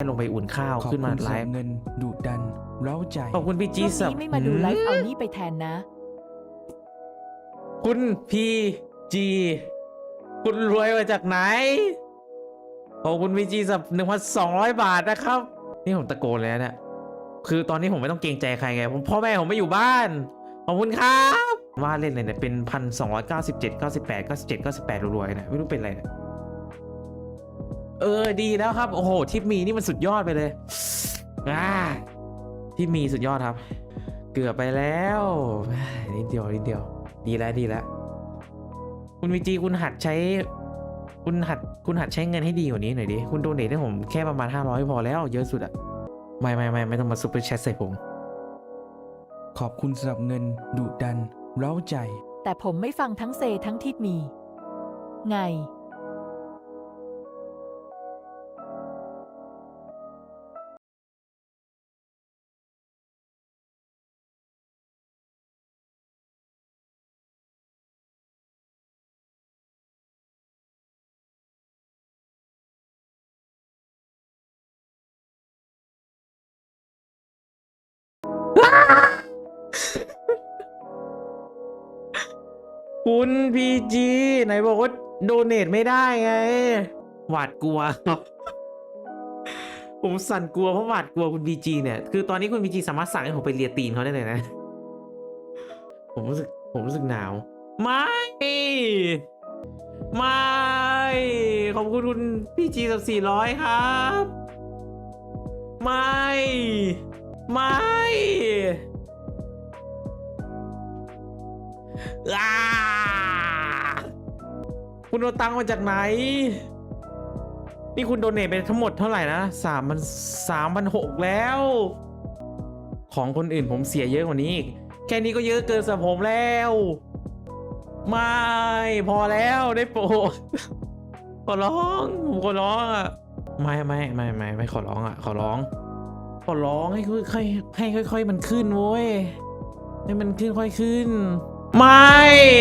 ลงไปอุ่นข้าวขอบขึ้นมาคุณไลสำหรับฟ์เงินดุดัน เร้าใจ ขอบคุณพี่ช่จีวงสับนี้ไม่มาดูไลฟ์เอานี่ไปแทนนะ คุณพีจีคุณรวยมาจากไหนขอบคุณพีจีสับหนึ่งพันสองร้อยบาทนะครับ นี่ผมตะโกนเลยนะเนี่ยคือตอนนี้ผมไม่ต้องเกรงใจใครไงผมพ่อแม่ผมไม่อยู่บ้านขอบคุณครับว่าเล่นเลยเนี่ยเป็นพันสองร้อยเก้าสิบเจ็ดเก้าสิบแปดเก้าสิบเจ็ดเก้าสิบแปดรวยๆเนี่ยไม่รู้เป็นอะไรเนี่ย เออดีแล้วครับ โอ้โหทิปมีนี่มันสุดยอดไปเลยอ่าทิปมีสุดยอดครับ เกือบไปแล้วอ่านิดเดียวนิดเดียว ดีแล้วดีแล้ว คุณวีจีคุณหัดใช้ คุณหัดคุณหัดใช้เงินให้ดีกว่านี้หน่อยดิคุณโดเนทให้ผมแค่ประมาณ500พอแล้วเยอะสุดอะไม่ไม่ไม่ไม่ต้องมาซุปเปอร์แชทใส่ผม ขอบคุณสำหรับเงินดุดัน เร้าใจ แต่ผมไม่ฟังทั้งเซทั้งทิดมี ไง คุณพีจีไหนบอกว่าโดเนทไม่ได้ไง หวาดกลัว ผมสั่นกลัวเพราะหวาดกลัวคุณพีจีเนี่ย คือตอนนี้คุณพีจีสามารถสั่งให้ผมไปเลียตีนเขาได้เลยนะ ผมรู้สึก ผมรู้สึกหนาว ไม่ ไม่ ขอบคุณคุณพีจีสับสี่ร้อยครับ ไม่ ไม่ คุณเอาตังค์มาจากไหน นี่คุณโดเนทไปทั้งหมดเท่าไหร่นะสามพันสามพันหกแล้ว ของคนอื่นผมเสียเยอะกว่านี้อีก แค่นี้ก็เยอะเกินสำหรับผมแล้ว ไม่พอแล้วได้โปรดขอร้อง ผมขอร้องอะ ไม่ไม่ไม่ไม่ไม่ขอร้องอะ ขอร้อง อร้องให้ค่อยๆให้ค่อย ๆ มันขึ้นโว้ยให้มันขึ้นค่อยขึ้น ไม่